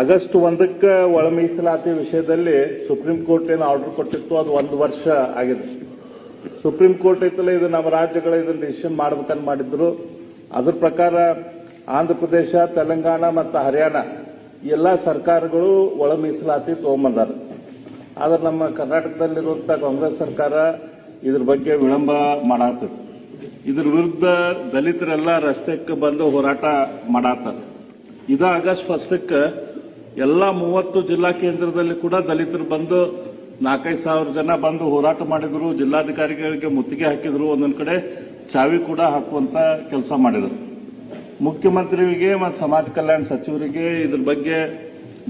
August ಒಂದಕ್ಕೆ ಒಳ ಮೀಸಲಾತಿ ವಿಷಯದಲ್ಲಿ ಸುಪ್ರೀಂ ಕೋರ್ಟ್ ಏನು ಆರ್ಡರ್ ಕೊಟ್ಟಿತ್ತು, ಅದು ಒಂದು ವರ್ಷ ಆಗಿದೆ. ಸುಪ್ರೀಂ ಕೋರ್ಟ್ ಐತಲ್ಲ, ಇದು ನಮ್ಮ ರಾಜ್ಯಗಳ ಇದನ್ನು ಡಿಸಿಷನ್ ಮಾಡ್ಬೇಕಂತ ಮಾಡಿದ್ರು. ಅದ್ರ ಪ್ರಕಾರ ಆಂಧ್ರ ಪ್ರದೇಶ, ತೆಲಂಗಾಣ ಮತ್ತು ಹರಿಯಾಣ ಎಲ್ಲ ಸರ್ಕಾರಗಳು ಒಳ ಮೀಸಲಾತಿ ತಗೊಂಬಂದಾರ. ಆದ್ರೆ ನಮ್ಮ ಕರ್ನಾಟಕದಲ್ಲಿರುವಂಥ ಕಾಂಗ್ರೆಸ್ ಸರ್ಕಾರ ಇದ್ರ ಬಗ್ಗೆ ವಿಳಂಬ ಮಾಡಾತದ ಇದ್ರ ವಿರುದ್ಧ ದಲಿತರೆಲ್ಲ ರಸ್ತೆಕ್ಕೆ ಬಂದು ಹೋರಾಟ ಮಾಡತ್ತಾರೆ ಇದು ಆಗಸ್ಟ್ ಫಸ್ಟಕ್ಕೆ ಎಲ್ಲ ಮೂವತ್ತು ಜಿಲ್ಲಾ ಕೇಂದ್ರದಲ್ಲಿ ಕೂಡ ದಲಿತರು ಬಂದು ನಾಲ್ಕೈದು ಸಾವಿರ ಜನ ಬಂದು ಹೋರಾಟ ಮಾಡಿದ್ರು. ಜಿಲ್ಲಾಧಿಕಾರಿಗಳಿಗೆ ಮುತ್ತಿಗೆ ಹಾಕಿದ್ರು. ಒಂದೊಂದು ಕಡೆ ಚಾವಿ ಕೂಡ ಹಾಕುವಂತ ಕೆಲಸ ಮಾಡಿದರು. ಮುಖ್ಯಮಂತ್ರಿಗೆ ಮತ್ತು ಸಮಾಜ ಕಲ್ಯಾಣ ಸಚಿವರಿಗೆ ಇದ್ರ ಬಗ್ಗೆ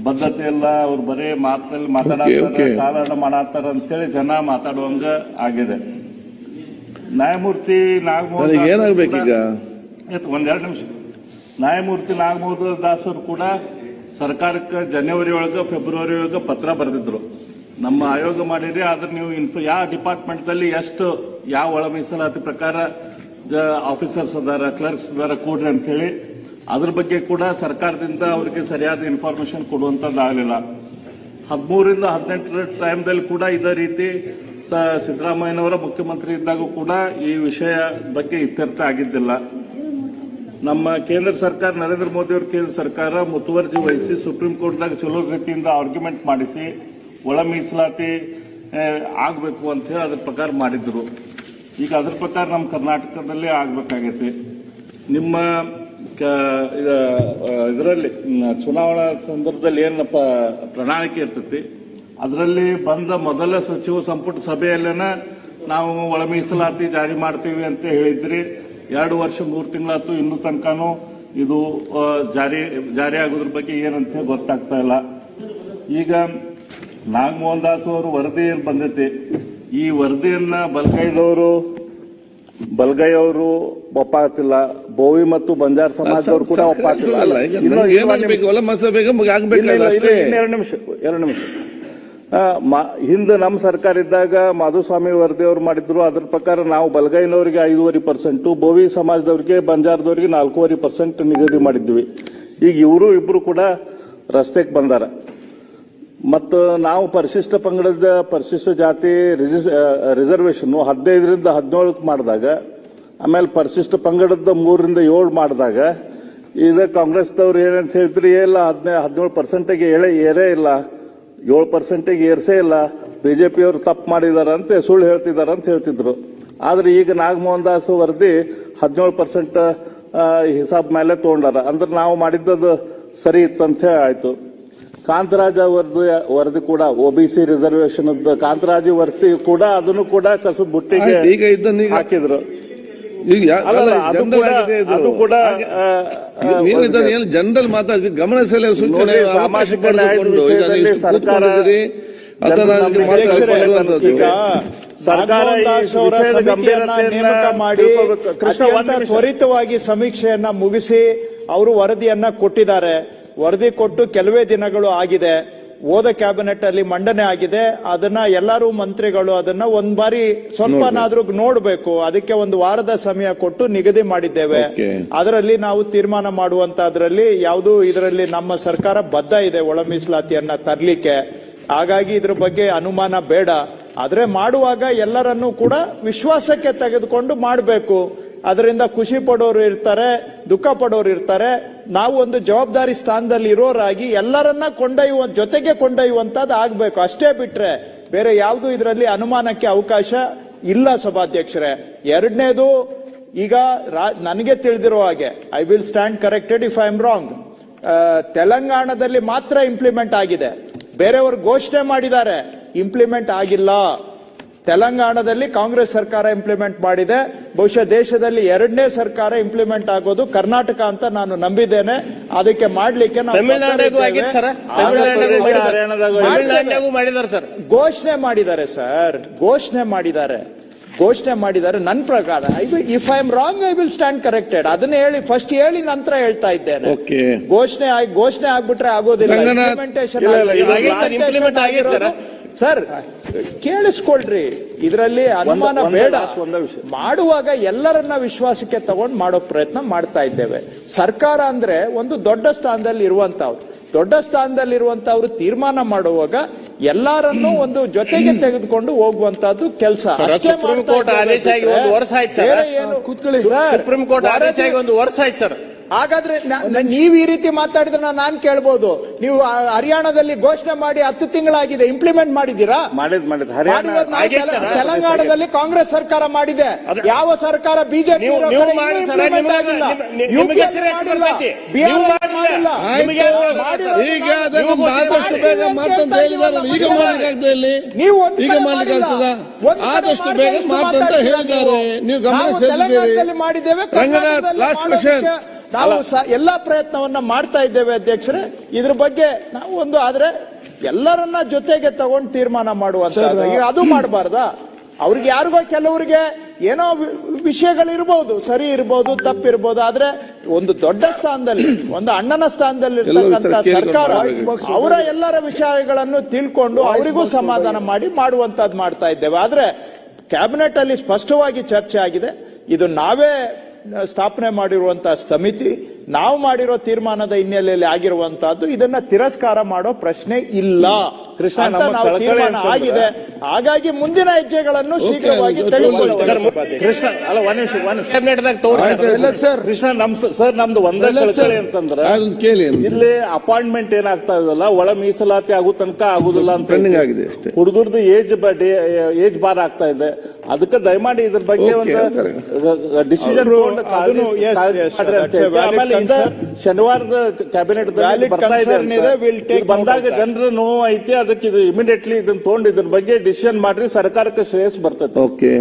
ಬದ್ಧತೆ ಇಲ್ಲ. ಅವ್ರು ಬರೀ ಮಾತಲ್ಲಿ ಮಾತಾಡತಾರೆ. ಕಾಲಹರಣ ಮಾಡತ್ತಾರ ಅಂತೇಳಿ ಜನ ಮಾತಾಡುವಂಗ ಆಗಿದೆ. ನ್ಯಾಯಮೂರ್ತಿ ನಾಗಮೋಹನ್ ಏನಾಗ್ಬೇಕೀಗ? ಒಂದೆರಡು ನಿಮಿಷ. ನ್ಯಾಯಮೂರ್ತಿ ನಾಗಮೋಹನ್ ದಾಸ್ ಅವರು ಕೂಡ ಸರ್ಕಾರಕ್ಕೆ ಜನವರಿ ಒಳಗೆ, ಫೆಬ್ರವರಿ ಒಳಗೆ ಪತ್ರ ಬರೆದಿದ್ರು. ನಮ್ಮ ಆಯೋಗ ಮಾಡಿರಿ, ಆದ್ರೆ ನೀವು ಇನ್ಫ ಯಾವ ಡಿಪಾರ್ಟ್ಮೆಂಟ್ ದಲ್ಲಿ ಎಷ್ಟು, ಯಾವ ಒಳ ಮೀಸಲಾತಿ ಪ್ರಕಾರ ಆಫೀಸರ್ಸ್ ಅದಾರ ಕ್ಲರ್ಕ್ಸ್ ಅದಾರ ಕೊಡ್ರಿ ಅಂತ ಹೇಳಿ ಅದ್ರ ಬಗ್ಗೆ ಕೂಡ ಸರ್ಕಾರದಿಂದ ಅವರಿಗೆ ಸರಿಯಾದ ಇನ್ಫಾರ್ಮೇಶನ್ ಕೊಡುವಂತದ್ದಾಗಲಿಲ್ಲ ಹದಿಮೂರಿಂದ ಹದಿನೆಂಟರ ಟೈಮ್ದಲ್ಲಿ ಕೂಡ ಇದೇ ರೀತಿ ಸಿದ್ದರಾಮಯ್ಯನವರ ಮುಖ್ಯಮಂತ್ರಿ ಇದ್ದಾಗೂ ಕೂಡ ಈ ವಿಷಯ ಬಗ್ಗೆ ಇತ್ಯರ್ಥ ಆಗಿದ್ದಿಲ್ಲ. ನಮ್ಮ ಕೇಂದ್ರ ಸರ್ಕಾರ, ನರೇಂದ್ರ ಮೋದಿ ಅವರ ಕೇಂದ್ರ ಸರ್ಕಾರ ಮುತುವರ್ಜಿ ವಹಿಸಿ ಸುಪ್ರೀಂ ಕೋರ್ಟ್ದಾಗ ಚಲೋ ರೀತಿಯಿಂದ ಆರ್ಗ್ಯುಮೆಂಟ್ ಮಾಡಿಸಿ, ಒಳ ಮೀಸಲಾತಿ ಆಗಬೇಕು ಅಂತ ಹೇಳಿ ಅದ್ರ ಪ್ರಕಾರ ಮಾಡಿದ್ರು. ಈಗ ಅದ್ರ ಪ್ರಕಾರ ನಮ್ಮ ಕರ್ನಾಟಕದಲ್ಲಿ ಆಗ್ಬೇಕಾಗೈತಿ. ನಿಮ್ಮ ಇದರಲ್ಲಿ ಚುನಾವಣಾ ಸಂದರ್ಭದಲ್ಲಿ ಏನಪ್ಪ ಪ್ರಣಾಳಿಕೆ ಇರ್ತೈತಿ, ಅದರಲ್ಲಿ ಬಂದ ಮೊದಲ ಸಚಿವ ಸಂಪುಟ ಸಭೆಯಲ್ಲೇನ ನಾವು ಒಳ ಮೀಸಲಾತಿ ಜಾರಿ ಮಾಡ್ತೀವಿ ಅಂತ ಹೇಳಿದ್ರಿ. ಎರಡು ವರ್ಷ ಮೂರು ತಿಂಗಳಾಯ್ತು ಇನ್ನೂ ತನಕನೂ ಇದು ಜಾರಿ ಜಾರಿ ಆಗೋದ್ರ ಬಗ್ಗೆ ಏನಂತ ಗೊತ್ತಾಗ್ತಾ ಇಲ್ಲ. ಈಗ ನಾಗಮೋಹನ್ ದಾಸ್ ಅವರು ವರದಿ ಏನ್ ಬಂದೈತಿ. ಈ ವರದಿಯನ್ನ ಬಲ್ಗೈದವರು ಬಲ್ಗೈ ಅವರು ಒಪ್ಪಾಗ್ತಿಲ್ಲ. ಬೋವಿ ಮತ್ತು ಬಂಜಾರ್ ಸಮಾಜದವರು ಕೂಡ ಒಪ್ಪಾಗ್ತಿಲ್ಲ. ಎರಡು ನಿಮಿಷ ಎರಡು ನಿಮಿಷ. ಹಿಂದೆ ನಮ್ಮ ಸರ್ಕಾರ ಇದ್ದಾಗ ಮಾಧುಸ್ವಾಮಿ ವರದಿ ಅವರು ಮಾಡಿದ್ರು. ಅದ್ರ ಪ್ರಕಾರ ನಾವು ಬಲಗೈನವರಿಗೆ ಐದೂವರೆ ಪರ್ಸೆಂಟ್, ಬೋವಿ ಸಮಾಜದವರಿಗೆ, ಬಂಜಾರದವರಿಗೆ ನಾಲ್ಕೂವರೆ ಪರ್ಸೆಂಟ್ ನಿಗದಿ ಮಾಡಿದ್ವಿ. ಈಗ ಇವರು ಇಬ್ರು ಕೂಡ ರಸ್ತೆಗೆ ಬಂದಾರ. ಮತ್ತು ನಾವು ಪರಿಶಿಷ್ಟ ಪಂಗಡದ ಪರಿಶಿಷ್ಟ ಜಾತಿ ರಿಸರ್ವೇಷನ್ ಹದಿನೈದರಿಂದ ಹದಿನೇಳಕ್ಕೆ ಮಾಡಿದಾಗ, ಆಮೇಲೆ ಪರಿಶಿಷ್ಟ ಪಂಗಡದ ಮೂರರಿಂದ ಏಳು ಮಾಡಿದಾಗ, ಈಗ ಕಾಂಗ್ರೆಸ್ದವ್ರು ಏನಂತ ಹೇಳ್ತೀರಿ ಇಲ್ಲ ಹದಿನೈದು ಹದಿನೇಳು ಪರ್ಸೆಂಟಿಗೆ ಏಳೇ ಏರೇ ಇಲ್ಲ. ಏಳು ಪರ್ಸೆಂಟಿಗೆ ಏರ್ಸೇ ಇಲ್ಲ. ಬಿಜೆಪಿಯವರು ತಪ್ಪು ಮಾಡಿದಾರಂತೆ ಸುಳ್ಳು ಹೇಳ್ತಿದ್ದಾರೆ ಅಂತ ಹೇಳ್ತಿದ್ರು. ಆದ್ರೆ ಈಗ ನಾಗಮೋಹನ್ ದಾಸ್ ವರದಿ ಹದಿನೇಳು ಪರ್ಸೆಂಟ್ ಹಿಸಾಬ್ ಮೇಲೆ ತಗೊಂಡಾರ. ಅಂದ್ರೆ ನಾವು ಮಾಡಿದ್ದದು ಸರಿ ಇತ್ತಂತ ಆಯ್ತು. ಕಾಂತರಾಜ ವರದಿ ವರದಿ ಕೂಡ ಒಬಿಸಿ ರಿಸರ್ವೇಶನ್ ಕಾಂತರಾಜ ವರದಿ ಕೂಡ ಅದನ್ನು ಕೂಡ ಕಸದ ಬುಟ್ಟಿಗೆ ಹಾಕಿದ್ರು. ಅದು ಕೂಡ ಏನು ಜನರಲ್ ಮಾತಾಡ್ತೀವಿ ಗಮನ ಸೆಳೆಯುವ ಸೂಚನೆ ಅವಕಾಶ ಪಡೆದುಕೊಂಡು ಸರ್ಕಾರ ಸರ್ಕಾರ ನೇಮಕ ಮಾಡಿ ತ್ವರಿತವಾಗಿ ಸಮೀಕ್ಷೆಯನ್ನ ಮುಗಿಸಿ ಅವರು ವರದಿಯನ್ನ ಕೊಟ್ಟಿದ್ದಾರೆ. ವರದಿ ಕೊಟ್ಟು ಕೆಲವೇ ದಿನಗಳು ಆಗಿದೆ. ಓದ ಕ್ಯಾಬಿನೆಟ್ ಅಲ್ಲಿ ಮಂಡನೆ ಆಗಿದೆ. ಅದನ್ನ ಎಲ್ಲರೂ ಮಂತ್ರಿಗಳು ಅದನ್ನ ಒಂದ್ ಬಾರಿ ಸ್ವಲ್ಪನಾದ್ರೂ ನೋಡ್ಬೇಕು. ಅದಕ್ಕೆ ಒಂದು ವಾರದ ಸಮಯ ಕೊಟ್ಟು ನಿಗದಿ ಮಾಡಿದ್ದೇವೆ. ಅದರಲ್ಲಿ ನಾವು ತೀರ್ಮಾನ ಮಾಡುವಂತದ್ರಲ್ಲಿ ಯಾವುದು ಇದರಲ್ಲಿ ನಮ್ಮ ಸರ್ಕಾರ ಬದ್ಧ ಇದೆ ಒಳ ಮೀಸಲಾತಿಯನ್ನ ತರ್ಲಿಕ್ಕೆ. ಹಾಗಾಗಿ ಇದ್ರ ಬಗ್ಗೆ ಅನುಮಾನ ಬೇಡ. ಆದ್ರೆ ಮಾಡುವಾಗ ಎಲ್ಲರನ್ನೂ ಕೂಡ ವಿಶ್ವಾಸಕ್ಕೆ ತೆಗೆದುಕೊಂಡು ಮಾಡಬೇಕು. ಅದರಿಂದ ಖುಷಿ ಪಡೋರು ಇರ್ತಾರೆ, ದುಃಖ ಪಡೋರು ಇರ್ತಾರೆ. ನಾವು ಒಂದು ಜವಾಬ್ದಾರಿ ಸ್ಥಾನದಲ್ಲಿ ಇರೋರಾಗಿ ಎಲ್ಲರನ್ನ ಕೊಂಡೊಯ್ಯುವ, ಜೊತೆಗೆ ಕೊಂಡೊಯ್ಯುವಂತದ್ದು ಆಗ್ಬೇಕು. ಅಷ್ಟೇ ಬಿಟ್ರೆ ಬೇರೆ ಯಾವುದು ಇದರಲ್ಲಿ ಅನುಮಾನಕ್ಕೆ ಅವಕಾಶ ಇಲ್ಲ ಸಭಾಧ್ಯಕ್ಷರೇ. ಎರಡನೇದು, ಈಗ ನನಗೆ ತಿಳಿದಿರೋ ಹಾಗೆ I will stand corrected if I am wrong ತೆಲಂಗಾಣದಲ್ಲಿ ಮಾತ್ರ ಇಂಪ್ಲಿಮೆಂಟ್ ಆಗಿದೆ. ಬೇರೆಯವರು ಘೋಷಣೆ ಮಾಡಿದ್ದಾರೆ ಇಂಪ್ಲಿಮೆಂಟ್ ಆಗಿಲ್ಲ. ತೆಲಂಗಾಣದಲ್ಲಿ ಕಾಂಗ್ರೆಸ್ ಸರ್ಕಾರ ಇಂಪ್ಲಿಮೆಂಟ್ ಮಾಡಿದೆ. ಬಹುಶಃ ದೇಶದಲ್ಲಿ ಎರಡನೇ ಸರ್ಕಾರ ಇಂಪ್ಲಿಮೆಂಟ್ ಆಗೋದು ಕರ್ನಾಟಕ ಅಂತ ನಾನು ನಂಬಿದ್ದೇನೆ. ಅದಕ್ಕೆ ಮಾಡ್ಲಿಕ್ಕೆ ಘೋಷಣೆ ಮಾಡಿದ್ದಾರೆ ಸರ್. ಘೋಷಣೆ ಮಾಡಿದ್ದಾರೆ. ಘೋಷಣೆ ಮಾಡಿದ್ದಾರೆ ನನ್ನ ಪ್ರಕಾರ. If I am wrong I will stand corrected ಅದನ್ನ ಹೇಳಿ ಫಸ್ಟ್ ಹೇಳಿ ನಂತರ ಹೇಳ್ತಾ ಇದ್ದೇನೆ. ಓಕೆ. ಘೋಷಣೆ ಆಗಿ ಘೋಷಣೆ ಆಗ್ಬಿಟ್ರೆ ಆಗೋದಿಲ್ಲ. ಇದು ಸರ್, ಕೇಳಿಸ್ಕೊಳ್ರಿ. ಇದರಲ್ಲಿ ಅನುಮಾನ ಬೇಡ. ಮಾಡುವಾಗ ಎಲ್ಲರನ್ನ ವಿಶ್ವಾಸಕ್ಕೆ ತಗೊಂಡು ಮಾಡೋ ಪ್ರಯತ್ನ ಮಾಡ್ತಾ ಇದ್ದೇವೆ. ಸರ್ಕಾರ ಅಂದ್ರೆ ಒಂದು ದೊಡ್ಡ ಸ್ಥಾನದಲ್ಲಿ ಇರುವಂತವ್ರು ದೊಡ್ಡ ಸ್ಥಾನದಲ್ಲಿ ಇರುವಂತವ್ರು ತೀರ್ಮಾನ ಮಾಡುವಾಗ ಎಲ್ಲಾರನ್ನು ಒಂದು ಜೊತೆಗೆ ತೆಗೆದುಕೊಂಡು ಹೋಗುವಂತದ್ದು ಕೆಲಸ. ಸುಪ್ರೀಂ ಕೋರ್ಟ್ ಆದೇಶ ಆಗಿ ಒಂದು ವರ್ಷ ಆಯ್ತು ಸರ್. ಕೂತ್ಕೊಳ್ಳಿ ಸುಪ್ರೀಂ ಕೋರ್ಟ್ ಆದೇಶ ಆಗಿ ಒಂದು ವರ್ಷ ಆಯ್ತು ಸರ್. ಹಾಗಾದ್ರೆ ನೀವ್ ಈ ರೀತಿ ಮಾತಾಡಿದ್ರೆ ನಾನು ನಾನ್ ಕೇಳ್ಬೋದು. ನೀವು ಹರಿಯಾಣದಲ್ಲಿ ಘೋಷಣೆ ಮಾಡಿ ಹತ್ತು ತಿಂಗಳಾಗಿದೆ ಇಂಪ್ಲಿಮೆಂಟ್ ಮಾಡಿದ್ದೀರಾ. ತೆಲಂಗಾಣದಲ್ಲಿ ಕಾಂಗ್ರೆಸ್ ಸರ್ಕಾರ ಮಾಡಿದೆ. ಯಾವ ಸರ್ಕಾರ? ಬಿಜೆಪಿ ನೀವು- ಈಗ ಮಾಡ್ಲಿಕ್ಕೆ ಆಗ್ತದೆ ನೀವು ಒಂದ್ ಈಗ ಮಾಡ್ಲಿಕ್ಕೆ ಮಾಡಿಲ್ಲ. ಆಗ್ತದ ಆದಷ್ಟು ಬೇಗ ಇಷ್ಟು ಮಾಡ್ತಂತ ಹೇಳಿದ್ದಾರೆ. ನೀವು ರಂಗನಾಥ್, ಲಾಸ್ಟ್ question. ನಾವು ಎಲ್ಲ ಪ್ರಯತ್ನವನ್ನ ಮಾಡ್ತಾ ಇದ್ದೇವೆ ಅಧ್ಯಕ್ಷರೇ. ಇದ್ರ ಬಗ್ಗೆ ನಾವು ಒಂದು ಆದ್ರೆ ಎಲ್ಲರನ್ನ ಜೊತೆಗೆ ತಗೊಂಡು ತೀರ್ಮಾನ ಮಾಡುವಂತ ಈಗ ಅದು ಮಾಡಬಾರ್ದಾ? ಅವ್ರಿಗೆ ಯಾರಿಗೋ ಕೆಲವರಿಗೆ ಏನೋ ವಿಷಯಗಳಿರ್ಬೋದು ಸರಿ ಇರ್ಬೋದು ತಪ್ಪಿರ್ಬೋದು ಆದ್ರೆ ಒಂದು ದೊಡ್ಡ ಸ್ಥಾನದಲ್ಲಿ ಒಂದು ಅಣ್ಣನ ಸ್ಥಾನದಲ್ಲಿ ಇರ್ತಕ್ಕಂಥ ಸರ್ಕಾರ ಅವರ ಎಲ್ಲರ ವಿಷಯಗಳನ್ನು ತಿಳ್ಕೊಂಡು ಅವರಿಗೂ ಸಮಾಧಾನ ಮಾಡಿ ಮಾಡುವಂತದ್ದು ಮಾಡ್ತಾ ಇದ್ದೇವೆ. ಆದ್ರೆ ಕ್ಯಾಬಿನೆಟ್ ಅಲ್ಲಿ ಸ್ಪಷ್ಟವಾಗಿ ಚರ್ಚೆ ಆಗಿದೆ. ಇದು ನಾವೇ ಸ್ಥಾಪನೆ ಮಾಡಿರುವಂತಹ ಸಮಿತಿ ನಾವು ಮಾಡಿರೋ ತೀರ್ಮಾನದ ಹಿನ್ನೆಲೆಯಲ್ಲಿ ಆಗಿರುವಂತಹದ್ದು ಇದನ್ನ ತಿರಸ್ಕಾರ ಮಾಡೋ ಪ್ರಶ್ನೆ ಇಲ್ಲ. ಕೃಷ್ಣ, ತೀರ್ಮಾನ ಆಗಿದೆ. ಹಾಗಾಗಿ ಮುಂದಿನ ಹೆಜ್ಜೆಗಳನ್ನು ಶೀಘ್ರವಾಗಿ ಕೃಷ್ಣ ಅಲ್ಲ ಸರ್. ಕೃಷ್ಣ ನಮ್ ಸರ್ ನಮ್ದು ಒಂದೇ ಕಳಕಳಿ ಅಂತಂದ್ರೆ ಕೇಳಿ ಇಲ್ಲಿ ಅಪಾಯಿಂಟ್ಮೆಂಟ್ ಏನಾಗ್ತಾ ಇದಲ್ಲ ಒಳ ಮೀಸಲಾತಿ ಆಗೋ ತನಕ ಆಗುದಿಲ್ಲ ಅಂತ ಪೆಂಡಿಂಗ್ ಆಗಿದೆ ಅಷ್ಟೇ. ಹುಡುಗರದು ಏಜ್ ಏಜ್ ಬಾರ್ ಆಗ್ತಾ ಇದೆ. ಅದಕ್ಕೆ ದಯಮಾಡಿ ಇದ್ರ ಬಗ್ಗೆ ಒಂದು ಡಿಸಿಷನ್ ಆಮೇಲೆ. ಶನಿವಾರದ ಕ್ಯಾಬಿನೆಟ್ ಬಂದಾಗ ಜನರ ನೋವು ಐತಿ ಅದಕ್ಕೆ ಇದು ಇಮಿಡಿಯೇಟ್ಲಿ ಇದನ್ನ ತಗೊಂಡು ಇದ್ರ ಬಗ್ಗೆ ಡಿಸಿಷನ್ ಮಾಡ್ರಿ ಸರ್ಕಾರಕ್ಕೆ ಶ್ರೇಯಸ್ ಬರ್ತದೆ ಓಕೆ